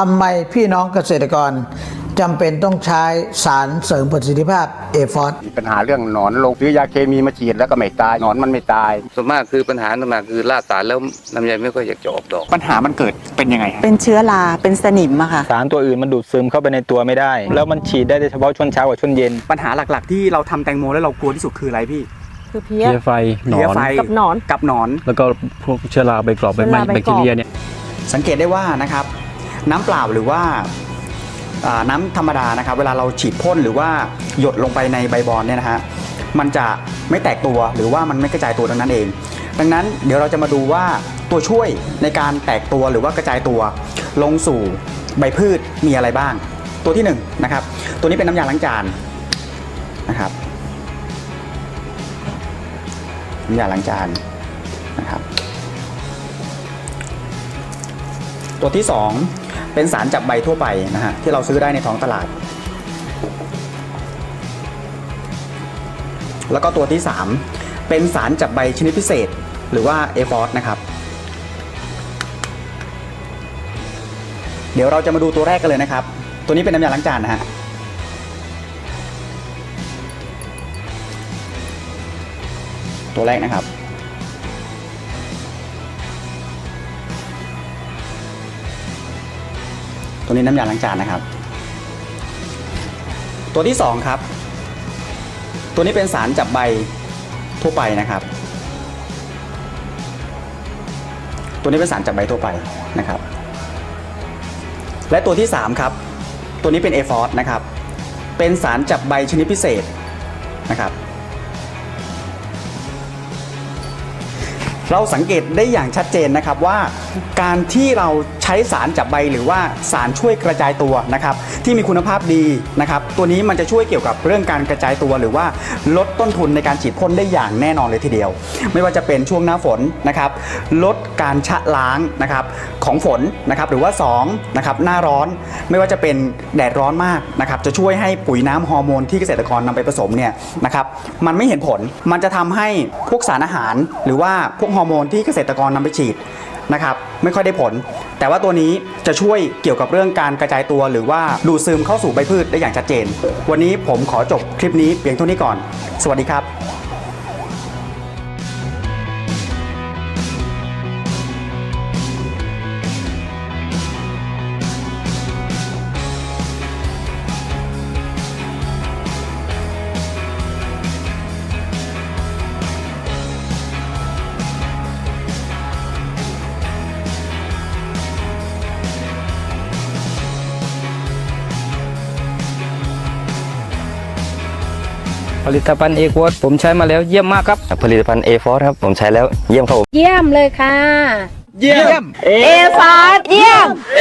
ทำไมพี่น้องเกษตรกรจำเป็นต้องใช้สารเสริมประสิทธิภาพเอฟอสมีปัญหาเรื่องหนอนลงซื้อยาเคมีมาฉีดแล้วก็ไม่ตายหนอนมันไม่ตาย ส่วนมากคือปัญหาส่วนมากคือล่าสารแล้วลำไยไม่ค่อยอยากจะออกดอก ปัญหามันเกิดเป็นยังไงฮะเป็นเชื้อรา เป็นสนิมอะค่ะ สารตัวอื่นมันดูดซึมเข้าไปในตัวไม่ได้ แล้วมันฉีดได้เฉพาะช่วงเช้ากับช่วงเย็น ปัญหาหลักๆ ที่เราทำแตงโมแล้วเรากลัวที่สุดคืออะไรพี่คือเพี้ย เพี้ยไฟหนอเพี้ยน ไฟกับหนอน กับหนอน แล้วก็พวกเชื้อราใบกรอบใบไม้เชื้อราใบแบคทีเรียเนี่ย สังเกตได้ว่านะครับ น้ำเปล่าหรือว่าน้ำธรรมดานะครับ เวลาเราฉีดพ่นหรือว่าหยดลงไปในใบบอนเนี่ยนะฮะมันจะไม่แตกตัวหรือว่ามันไม่กระจายตัวดังนั้นเอง ดังนั้นเดี๋ยวเราจะมาดูว่าตัวช่วยในการแตกตัวหรือว่ากระจายตัวลงสู่ใบพืชมีอะไรบ้าง ตัวที่หนึ่งนะครับ ตัวนี้เป็นน้ำยาล้างจานนะครับน้ำยาล้างจานนะครับ ตัวที่ 2 เป็นสารจับใบทั่วไปนะฮะที่เราซื้อได้ในท้องตลาด แล้วก็ตัวที่ 3 เป็นสารจับใบชนิดพิเศษ หรือว่าเอฟอสนะครับ เดี๋ยวเราจะมาดูตัวแรกกันเลยนะครับ ตัวนี้เป็นน้ำยาล้างจานนะฮะตัวแรกนะครับ ตัวนี้น้ำยาล้างจานนะครับ ตัวที่ 2 ครับ ตัวนี้เป็นสารจับใบทั่วไปนะครับ ตัวนี้เป็นสารจับใบทั่วไปนะครับ และตัวที่ 3 ครับ ตัวนี้เป็นเอฟอสนะครับ เป็นสารจับใบชนิดพิเศษนะครับ เราสังเกตได้อย่างชัดเจนนะครับว่า การที่เราใช้สารจับใบหรือว่าสารช่วยกระจายตัวนะครับที่มีคุณภาพดีนะครับตัวนี้มันจะช่วยเกี่ยวกับเรื่องการกระจายตัวหรือว่าลดต้นทุนในการฉีดพ่นได้อย่างแน่นอนเลยทีเดียว ไม่ว่าจะเป็นช่วงหน้าฝนนะครับลดการชะล้างนะครับของฝนนะครับหรือว่า2นะครับหน้าร้อนไม่ว่าจะเป็นแดดร้อนมากนะครับจะช่วยให้ปุ๋ยน้ำฮอร์โมนที่เกษตรกรนำไปผสมเนี่ยนะครับมันไม่เห็นผลมันจะทำให้พวกสารอาหารหรือว่าพวกฮอร์โมนที่เกษตรกรนำไปฉีดนะครับไม่ค่อยได้ผล แต่ว่าตัวนี้จะช่วยเกี่ยวกับเรื่องการกระจายตัวหรือว่าดูดซึมเข้าสู่ใบพืชได้อย่างชัดเจน วันนี้ผมขอจบคลิปนี้เพียงเท่านี้ก่อน สวัสดีครับ ลิตภัณฑ์เอกวอตผมใช้มาแล้วเยี่ยมมากครับ ผลิตภัณฑ์เอฟอสครับ ผมใช้แล้วเยี่ยมครับผม เยี่ยมเลยค่ะ เยี่ยม เอฟาสเยี่ยมเอ